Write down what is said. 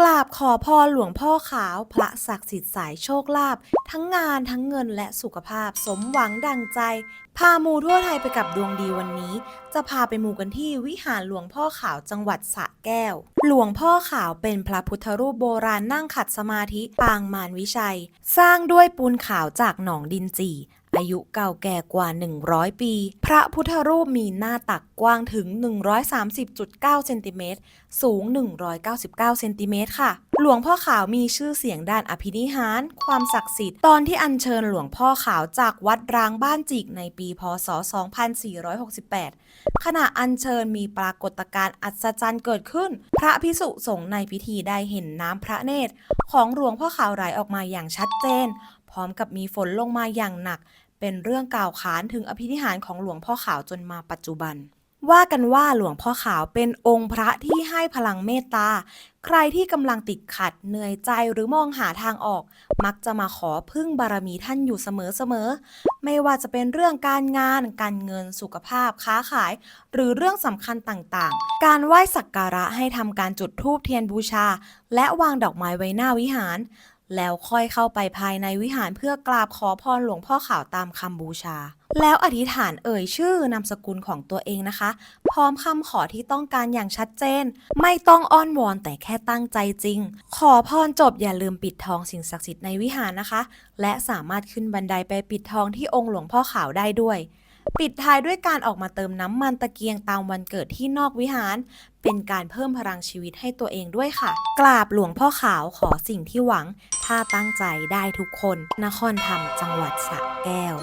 กราบขอพรหลวงพ่อขาวพระศักดิ์สิทธิ์สายโชคลาภทั้งงานทั้งเงินและสุขภาพสมหวังดังใจ พามูทั่วไทยไปกับดวงดีวันนี้ จะพาไปมูกันที่วิหารหลวงพ่อขาวจังหวัดสระแก้ว หลวงพ่อขาวเป็นพระพุทธรูปโบราณนั่งขัดสมาธิปางมารวิชัย สร้างด้วยปูนขาวจากหนองดินจี อายุเก่าแก่กว่า 100 ปี พระพุทธรูปมีหน้าตักกว้างถึง 130.9 เซนติเมตร สูง 199 เซนติเมตรค่ะ หลวงพ่อขาวมีชื่อเสียงด้านอภินิหาร ความศักดิ์สิทธิ์ ตอนที่อัญเชิญหลวงพ่อขาวจากวัดร้างบ้านจิกในปี พศ 2468 ขณะอัญเชิญมีปรากฏการณ์อัศจรรย์เกิดขึ้น พระพิสุสงฆ์ในพิธีได้เห็นน้ำพระเนตร ของหลวงพ่อขาวไหลออกมาอย่างชัดเจน พร้อมกับมีฝนลงมาอย่างหนัก เป็นเรื่องกล่าวขานถึงอภินิหารของหลวงพ่อขาวจนมาปัจจุบัน ว่ากันว่าหลวงพ่อขาวเป็นองค์พระที่ให้พลังเมตตา ใครที่กำลังติดขัดเหนื่อยใจหรือมองหาทางออก มักจะมาขอพึ่งบารมีท่านอยู่เสมอๆ ไม่ว่าจะเป็นเรื่องการงาน การเงิน สุขภาพ ค้าขาย หรือเรื่องสำคัญต่างๆ การไหว้สักการะให้ทำการจุดธูปเทียนบูชา และวางดอกไม้ไว้หน้าวิหาร แล้วค่อยเข้าไปภายในวิหารเพื่อกราบขอพรหลวงพ่อขาวตามคำบูชา แล้วอธิษฐานเอ่ยชื่อนามสกุลของตัวเองนะคะ พร้อมคำขอที่ต้องการอย่างชัดเจน ไม่ต้องอ้อนวอนแต่แค่ตั้งใจจริง ขอพรจบอย่าลืมปิดทองสิ่งศักดิ์สิทธิ์ในวิหารนะคะ และสามารถขึ้นบันไดไปปิดทองที่องค์หลวงพ่อขาวได้ด้วย ปิดท้ายด้วยการออกมาเติมน้ำมันตะเกียงตามวันเกิดที่นอกวิหาร เป็นการเพิ่มพลังชีวิตให้ตัวเองด้วยค่ะ กราบหลวงพ่อขาวขอสิ่งที่หวัง ถ้าตั้งใจได้ทุกคน นครธรรมจังหวัดสระแก้ว